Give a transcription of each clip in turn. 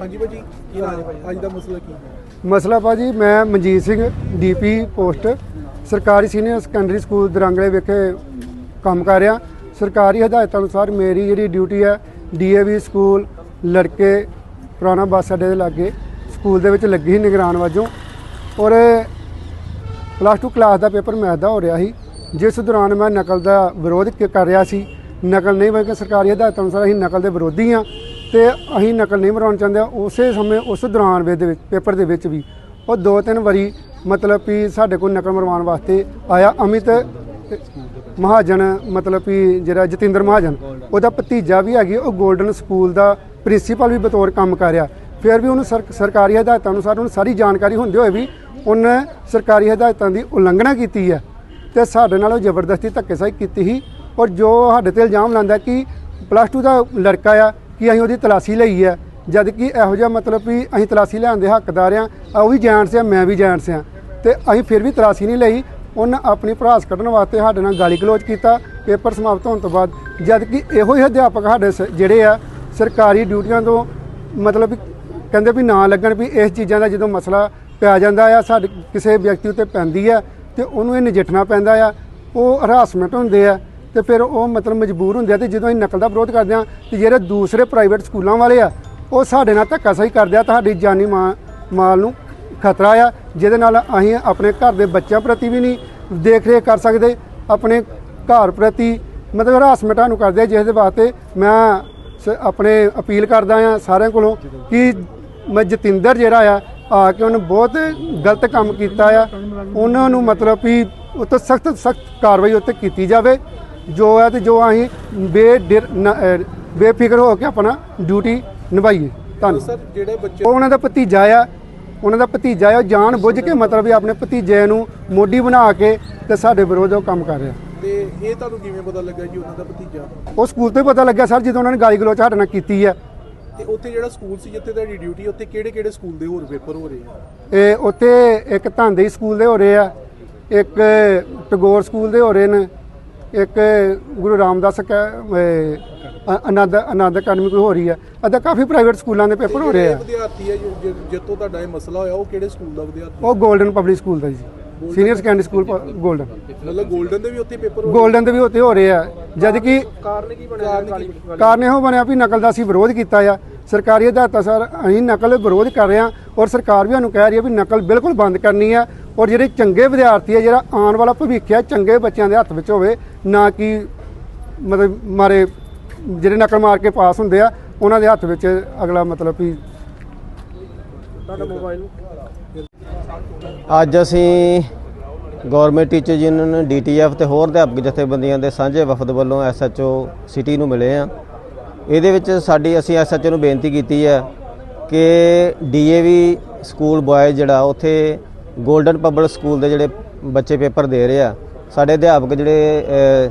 ਹਾਂਜੀ ਭਾਜੀ, ਕੀ ਨਾਮ ਹੈ ਭਾਜੀ? ਅੱਜ ਦਾ ਮਸਲਾ ਕੀ ਹੈ? ਮਸਲਾ ਭਾਜੀ, ਮੈਂ ਮਨਜੀਤ ਸਿੰਘ, ਡੀਪੀ ਪੋਸਟ, ਸਰਕਾਰੀ ਸੀਨੀਅਰ ਸੈਕੰਡਰੀ ਸਕੂਲ ਦਰਾਂਗਲੇ ਵਿਖੇ ਕੰਮ ਕਰ ਰਿਹਾ। ਸਰਕਾਰੀ ਹਦਾਇਤਾਂ ਅਨੁਸਾਰ ਮੇਰੀ ਜਿਹੜੀ ਡਿਊਟੀ ਹੈ, ਡੀਏਵੀ ਸਕੂਲ, ਲੜਕੇ, ਪੁਰਾਣਾ ਬੱਸ ਅੱਡੇ ਦੇ ਲਾਗੇ, ਸਕੂਲ ਦੇ ਵਿੱਚ ਲੱਗੀ ਸੀ ਨਿਗਰਾਨ ਵਜੋਂ। ਔਰ ਪਲੱਸ 2 ਕਲਾਸ ਦਾ ਪੇਪਰ ਮੈਥ ਦਾ ਹੋ ਰਿਹਾ ਸੀ। ਜਿਸ ਦੌਰਾਨ ਮੈਂ ਨਕਲ ਦਾ ਵਿਰੋਧ ਕਰ ਰਿਹਾ ਸੀ। ਨਕਲ ਨਹੀਂ ਬਲਕਿ ਸਰਕਾਰੀ ਹਦਾਇਤਾਂ ਅਨੁਸਾਰ ਅਸੀਂ ਨਕਲ ਦੇ ਵਿਰੋਧੀ ਹਾਂ। ਤੇ ਅਸੀਂ ਨਕਲ ਨਹੀਂ ਮਰਵਾਉਣਾ ਚਾਹੁੰਦੇ। ਉਸੇ ਸਮੇਂ, ਉਸ ਦੌਰਾਨ ਦੇ ਵਿੱਚ, ਪੇਪਰ ਦੇ ਵਿੱਚ ਵੀ ਉਹ ਦੋ ਤਿੰਨ ਵਾਰੀ ਮਤਲਬ ਕਿ ਸਾਡੇ ਕੋਲ ਨਕਲ ਮਰਵਾਉਣ ਵਾਸਤੇ ਆਇਆ। ਅਮਿਤ ਮਹਾਜਨ, ਮਤਲਬ ਕਿ ਜਿਹੜਾ ਜਤਿੰਦਰ ਮਹਾਜਨ, ਉਹਦਾ ਭਤੀਜਾ ਵੀ ਹੈਗੀ, ਉਹ 골ਡਨ ਸਕੂਲ ਦਾ ਪ੍ਰਿੰਸੀਪਲ ਵੀ ਬਤੌਰ ਕੰਮ ਕਰ ਰਿਹਾ। ਫਿਰ ਵੀ ਉਹਨੂੰ ਸਰ- ਸਰਕਾਰੀ ਹਦਾਇਤਾਂ ਅਨੁਸਾਰ ਉਹਨੂੰ ਸਾਰੀ ਜਾਣਕਾਰੀ ਹੁੰਦੇ ਹੋਏ ਵੀ ਉਹਨੇ ਸਰਕਾਰੀ ਹਦਾਇਤਾਂ ਦੀ ਉਲੰਘਣਾ ਕੀਤੀ ਹੈ ਤੇ ਸਾਡੇ ਨਾਲ ਉਹ ਜ਼ਬਰਦਸਤੀ ਧੱਕੇਸ਼ਾਹੀ ਕੀਤੀ ਸੀ। ਔਰ ਜੋ ਸਾਡੇ ਤੇ ਇਲਜ਼ਾਮ ਲਾਉਂਦਾ ਕਿ ਪਲੱਸ 2 ਦਾ ਲੜਕਾ ਆ ਕਿ ਅਸੀਂ ਉਹਦੀ ਤਲਾਸ਼ੀ ਲਈ ਹੈ। ਜਦ ਕਿ ਇਹੋ ਜਿਹਾ ਮਤਲਬ ਵੀ ਅਸੀਂ ਤਲਾਸ਼ੀ ਲੈਣ ਦੇ ਹੱਕਦਾਰ ਆ ਉਹ ਵੀ ਜਾਣਸ ਆ ਮੈਂ ਵੀ ਜਾਣਸ ਆ ਤੇ ਅਸੀਂ ਫਿਰ ਵੀ ਤਲਾਸ਼ੀ ਨਹੀਂ ਲਈ। ਉਹਨਾਂ ਆਪਣੀ ਭੜਾਸ ਕੱਢਣ ਵਾਸਤੇ ਸਾਡੇ ਨਾਲ ਗਾਲੀ ਗਲੋਚ ਕੀਤਾ, ਪੇਪਰ ਸਮਾਪਤ ਹੋਣ ਤੋਂ ਬਾਅਦ। ਜਦ ਕਿ ਇਹੋ ਹੀ ਅਧਿਆਪਕ ਸਾਡੇ ਸ- ਜਿਹੜੇ ਆ, ਸਰਕਾਰੀ ਡਿਊਟੀਆਂ ਤੋਂ ਮਤਲਬ ਕਹਿੰਦੇ ਵੀ ਨਾ ਲੱਗਣ ਵੀ ਇਸ ਚੀਜ਼ਾਂ ਦਾ ਜਦੋਂ ਮਸਲਾ ਪਿਆ ਜਾਂਦਾ ਆ, ਸਾਡੇ, ਕਿਸੇ ਵਿਅਕਤੀ ਉੱਤੇ ਪੈਂਦੀ ਆ, ਤੇ ਉਹਨੂੰ ਇਹ ਨਜਿੱਠਣਾ ਪੈਂਦਾ ਆ। ਉਹ ਹਰਾਸਮੈਂਟ ਹੁੰਦੇ ਆ। ਤੇ ਫਿਰ ਉਹ ਮਤਲਬ ਮਜਬੂਰ ਹੁੰਦੇ ਆ ਤੇ ਜਦੋਂ ਅਸੀਂ ਨਕਲ ਦਾ ਵਿਰੋਧ ਕਰਦੇ ਆ ਤੇ ਜਿਹੜੇ ਦੂਸਰੇ ਪ੍ਰਾਈਵੇਟ ਸਕੂਲਾਂ ਵਾਲੇ ਆ, ਉਹ ਸਾਡੇ ਨਾਲ ਧੱਕਾ ਸਹੀ ਕਰਦੇ ਆ, ਤੁਹਾਡੀ ਜਾਨੀ ਮਾਂ, ਮਾਲ ਨੂੰ ਖਤਰਾ ਆ, ਜਿਹਦੇ ਨਾਲ ਅਸੀਂ ਆਪਣੇ ਘਰ ਦੇ ਬੱਚਿਆਂ ਪ੍ਰਤੀ ਵੀ ਨਹੀਂ ਦੇਖ ਰੇਖ ਕਰ ਸਕਦੇ, ਆਪਣੇ ਘਰ ਪ੍ਰਤੀ ਮਤਲਬ ਹਰਾਸਮੈਂਟਾਂ ਨੂੰ ਕਰਦੇ ਆ, ਜਿਸ ਦੇ ਵਾਸਤੇ ਮੈਂ ਸ- ਆਪਣੇ ਅਪੀਲ ਕਰਦਾ ਆ ਸਾਰਿਆਂ ਕੋਲੋਂ ਕਿ ਮੈਂ ਜਤਿੰਦਰ ਜਿਹੜਾ ਆ ਆ ਕੇ ਉਹਨੇ ਬਹੁਤ ਗਲਤ ਕੰਮ ਕੀਤਾ ਆ, ਉਹਨਾਂ ਨੂੰ ਮਤਲਬ ਵੀ ਉੱਤੇ ਸਖਤ ਸਖਤ ਕਾਰਵਾਈ ਉੱਤੇ ਕੀਤੀ ਜਾਵੇ। ਜੋ ਹੈ ਤੇ ਜੋ ਅਸੀਂ ਬੇ ਡਿਰ- ਨ- ਬੇਫਿਕਰ ਹੋ ਕੇ ਆਪਣਾ ਡਿਊਟੀ ਨਿਭਾਈਏ। ਧੰਨਵਾਦ। ਸਰ ਜਿਹੜੇ ਬੱਚੇ ਉਹ ਉਹਨਾਂ ਦਾ ਭਤੀਜਾ ਆ ਉਹਨਾਂ ਦਾ ਭਤੀਜਾ ਆ ਉਹ ਜਾਣ ਬੁੱਝ ਕੇ ਮਤਲਬ ਵੀ ਆਪਣੇ ਭਤੀਜੇ ਨੂੰ ਮੋਢੀ ਬਣਾ ਕੇ ਤੇ ਸਾਡੇ ਵਿਰੋਧ ਉਹ ਕੰਮ ਕਰ ਰਿਹਾ। ਤੇ ਇਹ ਤੁਹਾਨੂੰ ਕਿਵੇਂ ਪਤਾ ਲੱਗਾ ਜੀ ਉਹਨਾਂ ਦਾ ਭਤੀਜਾ? ਉਹ ਸਕੂਲ ਤੋਂ ਹੀ ਪਤਾ ਲੱਗਿਆ ਸਰ ਜਦੋਂ ਉਹਨਾਂ ਨੇ ਗਾਲੀ ਗਲੋਚ ਸਾਡੇ ਨਾਲ ਕੀਤੀ ਹੈ ਤੇ ਉੱਥੇ ਜਿਹੜਾ ਸਕੂਲ ਸੀ ਜਿੱਥੇ ਤੁਹਾਡੀ ਡਿਊਟੀ ਉੱਥੇ ਕਿਹੜੇ ਕਿਹੜੇ ਸਕੂਲ ਦੇ ਹੋਰ ਪੇਪਰ ਹੋ ਰਹੇ ਆ? ਇਹ ਉੱਥੇ ਇੱਕ ਧਾਂਦੇ ਸਕੂਲ ਦੇ ਹੋ ਰਹੇ ਆ ਇੱਕ ਟਗੋਰ ਸਕੂਲ ਦੇ ਹੋ ਰਹੇ ਨੇ ਇੱਕ ਗੁਰੂ ਰਾਮਦਾਸ ਅਨੰਦ ਅਨੰਦ ਅਕੈਡਮੀ ਕੋਈ ਹੋ ਰਹੀ ਹੈ। ਅਦਾ ਕਾਫੀ ਪ੍ਰਾਈਵੇਟ ਸਕੂਲਾਂ ਦੇ ਪੇਪਰ ਹੋ ਰਹੇ ਆ। ਵਿਦਿਆਰਥੀ ਹੈ ਜਿੱਤੋਂ ਤੁਹਾਡਾ ਇਹ ਮਸਲਾ ਹੋਇਆ ਉਹ ਕਿਹੜੇ ਸਕੂਲ ਦਾ ਵਿਦਿਆਰਥੀ? ਉਹ 골ਡਨ ਪਬਲਿਕ ਸਕੂਲ ਦਾ ਜੀ। ਸੀਨੀਅਰ ਸੈਕੰਡਰੀ ਸਕੂਲ ਗੋਲਡਨ ਮਤਲਬ 골ਡਨ ਦੇ ਵੀ ਉੱਥੇ ਪੇਪਰ ਹੋ 골ਡਨ ਦੇ ਵੀ ਉੱਥੇ ਹੋ ਰਹੇ ਆ। ਜਦ ਕਿ ਕਾਰਨ ਕੀ ਬਣਿਆ? ਕਾਰਨ ਇਹੋ ਬਣਿਆ ਵੀ ਨਕਲ ਦਾ ਅਸੀਂ ਵਿਰੋਧ ਕੀਤਾ ਆ। ਸਰਕਾਰੀ ਹਦਾਇਤਾਂ ਸਰ ਅਸੀਂ ਨਕਲ ਵਿਰੋਧ ਕਰ ਰਹੇ ਆ ਔਰ ਸਰਕਾਰ ਵੀ ਸਾਨੂੰ ਕਹਿ ਰਹੀ ਹੈ ਵੀ ਨਕਲ ਬਿਲਕੁਲ ਬੰਦ ਕਰਨੀ ਆ। ਔਰ ਜਿਹੜੇ ਚੰਗੇ ਵਿਦਿਆਰਥੀ ਆ ਜਿਹੜਾ ਆਉਣ ਵਾਲਾ ਭਵਿੱਖ ਹੈ ਚੰਗੇ ਬੱਚਿਆਂ ਦੇ ਹੱਥ ਵਿੱਚ ਹੋਵੇ ਨਾ ਕਿ ਮਤਲਬ ਮਾਰੇ ਜਿਹੜੇ ਨਕਲ ਮਾਰ ਕੇ ਪਾਸ ਹੁੰਦੇ ਆ ਉਹਨਾਂ ਦੇ ਹੱਥ ਵਿੱਚ ਅਗਲਾ ਮਤਲਬ ਵੀ ਤੁਹਾਡਾ ਮੋਬਾਈਲ ਅੱਜ ਅਸੀਂ ਗਵਰਨਮੈਂਟ ਟੀਚਰ ਯੂਨੀਅਨ ਡੀਟੀਐਫ ਤੇ ਹੋਰ ਅਧਿਆਪਕ ਜਥੇਬੰਦੀਆਂ ਦੇ ਸਾਂਝੇ ਵਫਦ ਵੱਲੋਂ ਐਸਐਚਓ ਸਿਟੀ ਨੂੰ ਮਿਲੇ ਆ। ਇਹਦੇ ਵਿੱਚ ਸਾਡੀ ਅਸੀਂ ਐਸਐਚਓ ਨੂੰ ਬੇਨਤੀ ਕੀਤੀ ਹੈ ਕਿ ਡੀਏਵੀ ਸਕੂਲ ਬॉय ਜਿਹੜਾ ਉੱਥੇ ਗੋਲਡਨ ਪਬਲਿਕ ਸਕੂਲ ਦੇ ਜਿਹੜੇ ਬੱਚੇ ਪੇਪਰ ਦੇ ਰਹੇ ਆ, ਸਾਡੇ ਅਧਿਆਪਕ ਜਿਹੜੇ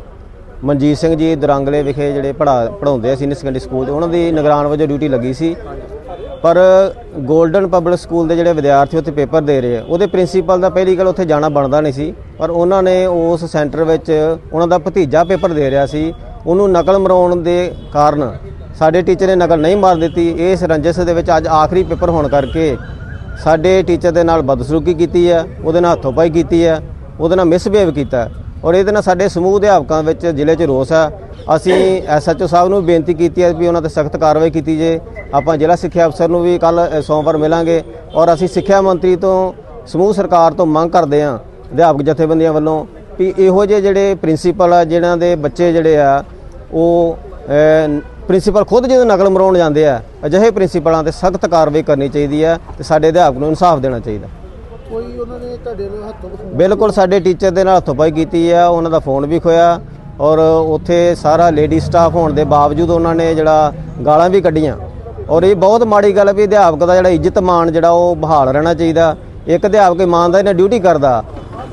ਮਨਜੀਤ ਸਿੰਘ ਜੀ ਦਰੰਗਲੇ ਵਿਖੇ ਜਿਹੜੇ ਪੜਾ ਪੜਾਉਂਦੇ ਆ ਸੀਨੀਅਰ ਸੈਕੰਡਰੀ ਸਕੂਲ ਉਹਨਾਂ ਦੀ ਨਿਗਰਾਨ ਵਜੋਂ ਡਿਊਟੀ ਲੱਗੀ ਸੀ। ਪਰ 골ਡਨ ਪਬਲਿਕ ਸਕੂਲ ਦੇ ਜਿਹੜੇ ਵਿਦਿਆਰਥੀ ਉੱਥੇ ਪੇਪਰ ਦੇ ਰਹੇ ਆ, ਉਹਦੇ ਪ੍ਰਿੰਸੀਪਲ ਦਾ ਪਹਿਲੀ ਗੱਲ ਉੱਥੇ ਜਾਣਾ ਬਣਦਾ ਨਹੀਂ ਸੀ। ਪਰ ਉਹਨਾਂ ਨੇ ਉਸ ਸੈਂਟਰ ਵਿੱਚ ਉਹਨਾਂ ਦਾ ਭਤੀਜਾ ਪੇਪਰ ਦੇ ਰਿਹਾ ਸੀ। ਉਹਨੂੰ ਨਕਲ ਮਰਾਉਣ ਦੇ ਕਾਰਨ ਸਾਡੇ ਟੀਚਰ ਨੇ ਨਕਲ ਨਹੀਂ ਮਾਰ ਦਿੱਤੀ। ਇਸ ਰੰਜਿਸ਼ ਦੇ ਵਿੱਚ ਅੱਜ ਆਖਰੀ ਪੇਪਰ ਹੋਣ ਕਰਕੇ ਸਾਡੇ ਟੀਚਰ ਦੇ ਨਾਲ ਬਦਸਲੂਕੀ ਕੀਤੀ ਹੈ, ਉਹਦੇ ਨਾਲ ਹੱਥੋਂ-ਪਾਈ ਕੀਤੀ ਹੈ, ਉਹਦੇ ਨਾਲ ਮਿਸਬਿਹੇਵ ਕੀਤਾ ਔਰ ਇਹਦੇ ਨਾਲ ਸਾਡੇ ਸਮੂਹ ਅਧਿਆਪਕਾਂ ਵਿੱਚ ਜ਼ਿਲ੍ਹੇ 'ਚ ਰੋਸ ਹੈ। ਅਸੀਂ ਐਸਐਚਓ ਸਾਹਿਬ ਨੂੰ ਬੇਨਤੀ ਕੀਤੀ ਹੈ ਵੀ ਉਹਨਾਂ ਤੇ ਸਖਤ ਕਾਰਵਾਈ ਕੀਤੀ ਜੇ। ਆਪਾਂ ਜ਼ਿਲ੍ਹਾ ਸਿੱਖਿਆ ਅਫਸਰ ਨੂੰ ਵੀ ਕੱਲ ਸੋਮਵਾਰ ਮਿਲਾਂਗੇ ਔਰ ਅਸੀਂ ਸਿੱਖਿਆ ਮੰਤਰੀ ਤੋਂ, ਸਮੂਹ ਸਰਕਾਰ ਤੋਂ ਮੰਗ ਕਰਦੇ ਹਾਂ ਅਧਿਆਪਕ ਜਥੇਬੰਦੀਆਂ ਵੱਲੋਂ ਵੀ ਇਹੋ ਜਿਹੇ ਜਿਹੜੇ ਪ੍ਰਿੰਸੀਪਲ ਆ, ਜਿਨ੍ਹਾਂ ਦੇ ਬੱਚੇ ਜਿਹੜੇ ਆ, ਉਹ ਪ੍ਰਿੰਸੀਪਲ ਖੁਦ ਜਦੋਂ ਨਕਲ ਮਰਾਉਣ ਜਾਂਦੇ ਆ ਅਜਿਹੇ ਪ੍ਰਿੰਸੀਪਲਾਂ ਤੇ ਸਖਤ ਕਾਰਵਾਈ ਕਰਨੀ ਚਾਹੀਦੀ ਹੈ ਤੇ ਸਾਡੇ ਅਧਿਆਪਕ ਨੂੰ ਇਨਸਾਫ ਦੇਣਾ ਚਾਹੀਦਾ। ਕੋਈ ਉਹਨਾਂ ਨੇ ਤੁਹਾਡੇ ਨਾਲ ਹੱਥੋਂ ਬਿਲਕੁਲ ਸਾਡੇ ਟੀਚਰ ਦੇ ਨਾਲ ਹੱਥੋਂਪਾਈ ਕੀਤੀ ਆ ਉਹਨਾਂ ਦਾ ਫੋਨ ਵੀ ਖੋਇਆ ਔਰ ਉੱਥੇ ਸਾਰਾ ਲੇਡੀ ਸਟਾਫ ਹੋਣ ਦੇ ਬਾਵਜੂਦ ਉਹਨਾਂ ਨੇ ਜਿਹੜਾ ਗਾਲਾਂ ਵੀ ਕੱਢੀਆਂ। ਔਰ ਇਹ ਬਹੁਤ ਮਾੜੀ ਗੱਲ ਹੈ ਵੀ ਅਧਿਆਪਕ ਦਾ ਜਿਹੜਾ ਇੱਜ਼ਤ ਮਾਣ ਜਿਹੜਾ ਉਹ ਬਹਾਲ ਰਹਿਣਾ ਚਾਹੀਦਾ। ਇੱਕ ਅਧਿਆਪਕ ਇਮਾਨਦਾਰੀ ਨਾਲ ਡਿਊਟੀ ਕਰਦਾ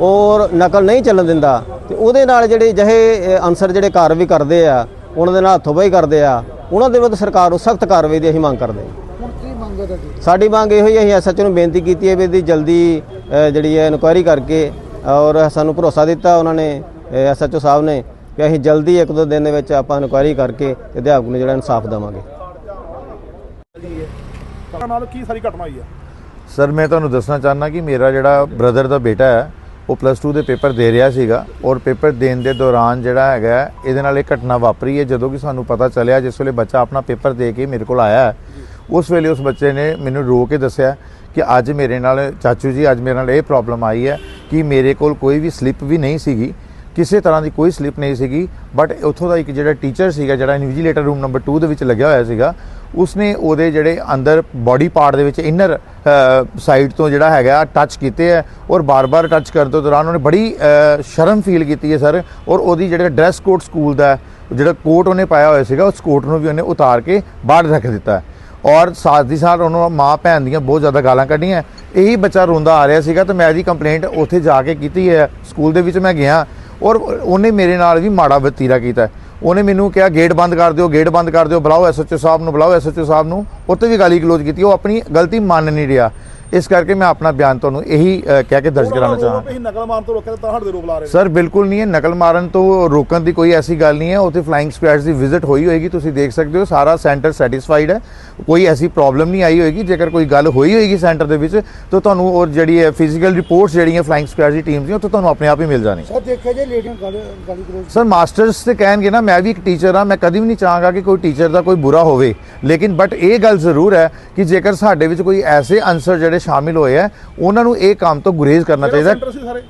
ਔਰ ਨਕਲ ਨਹੀਂ ਚੱਲਣ ਦਿੰਦਾ ਤੇ ਉਹਦੇ ਨਾਲ ਜਿਹੜੇ ਜਿਹੇ ਅਨਸਰ ਜਿਹੜੇ ਕਾਰਵਾਈ ਕਰਦੇ ਆ ਉਹਨਾਂ ਦੇ ਨਾਲ ਹੱਥੋਂਪਾਈ ਕਰਦੇ ਆ ਉਹਨਾਂ ਦੇ ਵਿਰੁੱਧ ਸਰਕਾਰ ਨੂੰ ਸਖਤ ਕਾਰਵਾਈ ਦੀ ਅਸੀਂ ਮੰਗ ਕਰਦੇ ਹਾਂ। ਹੁਣ ਕੀ ਮੰਗ ਹੈ ਤੁਹਾਡੀ? ਸਾਡੀ ਮੰਗ ਇਹੋ ਹੀ ਹੈ ਅਸੀਂ ਐਸਐਚਓ ਨੂੰ ਬੇਨਤੀ ਕੀਤੀ ਹੈ ਵੀ ਇਹਦੀ ਜਲਦੀ ਅ, ਜਿਹੜੀ ਹੈ ਇਨਕੁਆਇਰੀ ਕਰਕੇ ਔਰ ਸਾਨੂੰ ਭਰੋਸਾ ਦਿੱਤਾ ਉਹਨਾਂ ਨੇ ਐਸਐਚਓ ਸਾਹਿਬ ਨੇ ਕਿ ਅਸੀਂ ਜਲਦੀ ਇੱਕ ਦੋ ਦਿਨ ਦੇ ਵਿੱਚ ਆਪਾਂ ਇਨਕੁਆਇਰੀ ਕਰਕੇ ਤੇ ਅਧਿਆਪਕ ਨੂੰ ਜਿਹੜਾ ਇਨਸਾਫ ਦੇਵਾਂਗੇ। ਤਾਂ ਨਾਲ ਕੀ ਸਾਰੀ ਘਟਨਾ ਹੋਈ ਹੈ? ਸਰ ਮੈਂ ਤੁਹਾਨੂੰ ਦੱਸਣਾ ਚਾਹਨਾ ਕਿ ਮੇਰਾ ਜਿਹੜਾ ਬ੍ਰਦਰ ਦਾ ਬੇਟਾ ਹੈ ਉਹ ਪਲੱਸ 2 ਦੇ ਪੇਪਰ ਦੇ ਰਿਹਾ ਸੀਗਾ ਔਰ ਪੇਪਰ ਦੇਣ ਦੇ ਦੌਰਾਨ ਜਿਹੜਾ ਹੈਗਾ ਇਹਦੇ ਨਾਲ ਇਹ ਘਟਨਾ ਵਾਪਰੀ ਹੈ। ਜਦੋਂ ਕਿ ਸਾਨੂੰ ਪਤਾ ਚੱਲਿਆ, ਜਿਸ ਵੇਲੇ ਬੱਚਾ ਆਪਣਾ ਪੇਪਰ ਦੇ ਕੇ ਮੇਰੇ ਕੋਲ ਆਇਆ ਉਸ ਵੇਲੇ ਉਸ ਬੱਚੇ ਨੇ ਮੈਨੂੰ ਰੋ ਕੇ ਦੱਸਿਆ ਕਿ ਅੱਜ ਮੇਰੇ ਨਾਲ, ਚਾਚੂ ਜੀ, ਅੱਜ ਮੇਰੇ ਨਾਲ ਇਹ ਪ੍ਰੋਬਲਮ ਆਈ ਹੈ ਕਿ ਮੇਰੇ ਕੋਲ ਕੋਈ ਵੀ ਸਲਿੱਪ ਵੀ ਨਹੀਂ ਸੀਗੀ, ਕਿਸੇ ਤਰ੍ਹਾਂ ਦੀ ਕੋਈ ਸਲਿੱਪ ਨਹੀਂ ਸੀਗੀ ਬਟ ਉੱਥੋਂ ਦਾ ਇੱਕ ਜਿਹੜਾ ਟੀਚਰ ਸੀਗਾ, ਜਿਹੜਾ ਇਨਵੀਜੀਲੇਟਰ ਰੂਮ ਨੰਬਰ 2 ਦੇ ਵਿੱਚ ਲੱਗਿਆ ਹੋਇਆ ਸੀਗਾ ਉਸਨੇ ਉਹਦੇ ਜਿਹੜੇ ਅੰਦਰ ਬਾਡੀ ਪਾਰਟ ਦੇ ਵਿੱਚ ਇਨਰ ਸਾਈਡ ਤੋਂ ਜਿਹੜਾ ਹੈਗਾ ਟੱਚ ਕੀਤੇ ਹੈ ਔਰ ਬਾਰ-ਬਾਰ ਟੱਚ ਕਰਨ ਤੋਂ ਦੌਰਾਨ ਉਹਨੇ ਬੜੀ ਸ਼ਰਮ ਫੀਲ ਕੀਤੀ ਹੈ ਸਰ ਔਰ ਉਹਦੀ ਜਿਹੜਾ ਡਰੈਸ ਕੋਡ ਸਕੂਲ ਦਾ ਜਿਹੜਾ ਕੋਟ ਉਹਨੇ ਪਾਇਆ ਹੋਇਆ ਸੀਗਾ, ਉਸ ਕੋਟ ਨੂੰ ਵੀ ਉਹਨੇ ਉਤਾਰ ਕੇ ਬਾਹਰ ਰੱਖ ਦਿੱਤਾ ਔਰ ਸਾਥ ਦੀ ਸਾਥ ਉਹਨੂੰ ਮਾਂ ਭੈਣ ਦੀਆਂ ਬਹੁਤ ਜ਼ਿਆਦਾ ਗਾਲਾਂ ਕੱਢੀਆਂ ਇਹੀ ਬੱਚਾ ਰੋਂਦਾ ਆ ਰਿਹਾ ਸੀਗਾ ਤੇ ਮੈਂ ਇਹਦੀ ਕੰਪਲੇਂਟ ਉੱਥੇ ਜਾ ਕੇ ਕੀਤੀ ਹੈ ਸਕੂਲ ਦੇ ਵਿੱਚ ਮੈਂ ਗਿਆ ਔਰ ਉਹਨੇ ਮੇਰੇ ਨਾਲ ਵੀ ਮਾੜਾ ਵਤੀਰਾ ਕੀਤਾ ਉਹਨੇ ਮੈਨੂੰ ਕਿਹਾ ਗੇਟ ਬੰਦ ਕਰ ਦਿਓ ਗੇਟ ਬੰਦ ਕਰ ਦਿਓ, ਬੁਲਾਓ ਐਸਐਚਓ ਸਾਹਿਬ ਨੂੰ, ਬੁਲਾਓ ਐਸਐਚਓ ਸਾਹਿਬ ਨੂੰ। ਉੱਤੇ ਵੀ ਗਾਲੀ ਗਲੋਚ ਕੀਤੀ। ਉਹ ਆਪਣੀ ਗਲਤੀ ਮੰਨ ਨਹੀਂ ਰਿਹਾ। ਇਸ ਕਰਕੇ ਮੈਂ ਆਪਣਾ ਬਿਆਨ ਤੁਹਾਨੂੰ ਇਹੀ ਕਹਿ ਕੇ ਦਰਜ ਕਰਾਉਣਾ ਚਾਹਾਂ ਇਹ ਨਕਲ ਮਾਰਨ ਤੋਂ ਰੋਕਿਆ ਤਾਂ ਤੁਹਾਡੇ ਦੇ ਰੋਪ ਲਾ ਰਹੇ ਸਰ ਬਿਲਕੁਲ ਨਹੀਂ ਹੈ। ਨਕਲ ਮਾਰਨ ਤੋਂ ਰੋਕਣ ਦੀ ਕੋਈ ਐਸੀ ਗੱਲ ਨਹੀਂ ਹੈ। ਉੱਥੇ ਫਲਾਈਂਗ ਸਕੁਐਡਸ ਦੀ ਵਿਜ਼ਿਟ ਹੋਈ ਹੋਏਗੀ ਤੁਸੀਂ ਦੇਖ ਸਕਦੇ ਹੋ। ਸਾਰਾ ਸੈਂਟਰ ਸੈਟੀਸਫਾਈਡ ਹੈ। ਕੋਈ ਐਸੀ ਪ੍ਰੋਬਲਮ ਨਹੀਂ ਆਈ ਹੋਏਗੀ। ਜੇਕਰ ਕੋਈ ਗੱਲ ਹੋਈ ਹੋਏਗੀ ਸੈਂਟਰ ਦੇ ਵਿੱਚ ਤਾਂ ਤੁਹਾਨੂੰ ਔਰ ਜਿਹੜੀ ਹੈ ਫਿਜ਼ੀਕਲ ਰਿਪੋਰਟਸ ਜਿਹੜੀਆਂ ਫਲਾਈਂਗ ਸਕੁਐਡ ਦੀ ਟੀਮ ਦੀਆਂ ਉਹ ਤਾਂ ਤੁਹਾਨੂੰ ਆਪਣੇ ਆਪ ਹੀ ਮਿਲ ਜਾਣੀ ਸਰ ਦੇਖਿਆ ਜੇ ਲੇਡੀਆਂ ਗਾਲੀ ਗਾਲੀ ਗਲੋਚ ਸਰ ਮਾਸਟਰਸ ਤੇ ਕਹਿਣਗੇ ਨਾ ਮੈਂ ਵੀ ਇੱਕ ਟੀਚਰ ਹਾਂ ਮੈਂ ਕਦੀ ਵੀ ਨਹੀਂ ਚਾਹਾਂਗਾ ਕਿ ਕੋਈ ਟੀਚਰ ਦਾ ਕੋਈ ਬੁਰਾ ਹੋਵੇ। ਲੇਕਿਨ ਬਟ ਇਹ ਗੱਲ ਜ਼ਰੂਰ ਹੈ ਕਿ ਜੇਕਰ ਸਾਡੇ ਵਿੱਚ ਕੋਈ ਐਸੇ ਅਨਸਰ ਜਿਹੜੇ ਸ਼ਾਮਿਲ ਹੋਏ ਆ ਉਹਨਾਂ ਨੂੰ ਇਹ ਕੰਮ ਤੋਂ ਗੁਰੇਜ਼ ਕਰਨਾ ਚਾਹੀਦਾ। ਸੈਂਟਰ ਸੀ ਸਾਰੇ?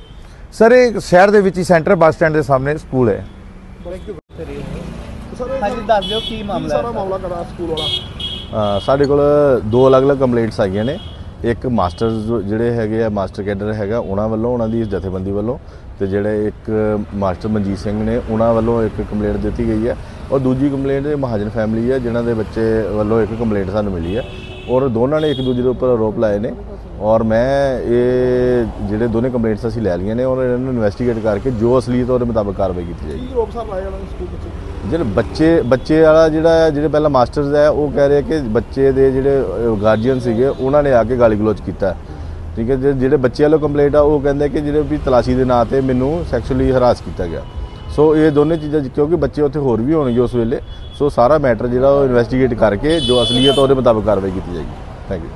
ਸਰ ਇਹ ਸ਼ਹਿਰ ਦੇ ਵਿੱਚ ਹੀ ਸੈਂਟਰ ਬੱਸ ਸਟੈਂਡ ਦੇ ਸਾਹਮਣੇ ਸਕੂਲ ਹੈ। ਸਰ ਹਾਂਜੀ ਦੱਸ ਦਿਓ ਕੀ ਮਾਮਲਾ ਸਾਰਾ ਹੈ? ਮਾਮਲਾ ਕਰਾ ਸਕੂਲ ਵਾਲਾ? ਅ, ਸਾਡੇ ਕੋਲ ਦੋ ਅਲੱਗ-ਅਲੱਗ ਕੰਪਲੇਂਟਸ ਆਈਆਂ ਨੇ। ਇੱਕ ਮਾਸਟਰਸ ਜਿਹੜੇ ਹੈਗੇ ਆ ਮਾਸਟਰ ਕੈਡਰ ਹੈਗਾ ਉਹਨਾਂ ਵੱਲੋਂ ਉਹਨਾਂ ਦੀ ਜਥੇਬੰਦੀ ਵੱਲੋਂ ਤੇ ਜਿਹੜੇ ਇੱਕ ਮਾਸਟਰ ਮਨਜੀਤ ਸਿੰਘ ਨੇ ਉਹਨਾਂ ਵੱਲੋਂ ਇੱਕ ਕੰਪਲੇਂਟ ਦਿੱਤੀ ਗਈ ਹੈ। ਔਰ ਦੂਜੀ ਕੰਪਲੇਂਟ ਮਹਾਜਨ ਫੈਮਿਲੀ ਹੈ ਜਿਨ੍ਹਾਂ ਦੇ ਬੱਚੇ ਵੱਲੋਂ ਇੱਕ ਕੰਪਲੇਂਟ ਸਾਨੂੰ ਮਿਲੀ ਹੈ। ਔਰ ਦੋਨਾਂ ਨੇ ਇੱਕ ਦੂਜੇ ਦੇ ਉੱਪਰ ਆਰੋਪ ਲਾਏ ਨੇ। ਔਰ ਮੈਂ ਇਹ ਜਿਹੜੇ ਦੋਨੇ ਕੰਪਲੇਂਟਸ ਅਸੀਂ ਲੈ ਲਈਆਂ ਨੇ ਔਰ ਇਹਨਾਂ ਨੂੰ ਇਨਵੈਸਟੀਗੇਟ ਕਰਕੇ ਜੋ ਅਸਲੀਅਤ ਉਹਦੇ ਮੁਤਾਬਕ ਕਾਰਵਾਈ ਕੀਤੀ ਜਾਏਗੀ। ਕੀ ਰੋਪ ਸਰ ਲਾਏ ਵਾਲਾ ਸਕੂਲ ਵਿੱਚ? ਜਿਹੜੇ ਬੱਚੇ ਬੱਚੇ ਵਾਲਾ ਜਿਹੜਾ ਹੈ ਜਿਹੜੇ ਪਹਿਲਾਂ ਮਾਸਟਰਸ ਹੈ ਉਹ ਕਹਿ ਰਹੇ ਕਿ ਬੱਚੇ ਦੇ ਜਿਹੜੇ ਗਾਰਡੀਅਨ ਸੀਗੇ ਉਹਨਾਂ ਨੇ ਆ ਕੇ ਗਾਲੀ ਗਲੋਚ ਕੀਤਾ। ਠੀਕ ਹੈ ਜਿਹੜੇ ਬੱਚੇ ਵਾਲੋ ਕੰਪਲੇਂਟ ਆ ਉਹ ਕਹਿੰਦੇ ਕਿ ਜਿਹੜੇ ਵੀ ਤਲਾਸ਼ੀ ਦੇ ਨਾਂ ਤੇ ਮੈਨੂੰ ਸੈਕਸ਼ੂਅਲੀ ਹਰਾਸ ਕੀਤਾ ਗਿਆ। ਸੋ ਇਹ ਦੋਨੇ ਚੀਜ਼ਾਂ ਕਿਉਂਕਿ ਬੱਚੇ ਉੱਥੇ ਹੋਰ ਵੀ ਹੋਣਗੇ ਉਸ ਵੇਲੇ। ਸੋ ਸਾਰਾ ਮੈਟਰ ਜਿਹੜਾ ਉਹ ਇਨਵੈਸਟੀਗੇਟ ਕਰਕੇ ਜੋ ਅਸਲੀਅਤ ਆ ਉਹਦੇ ਮੁਤਾਬਕ ਕਾਰਵਾਈ ਕੀਤੀ ਜਾਏਗੀ। Thank you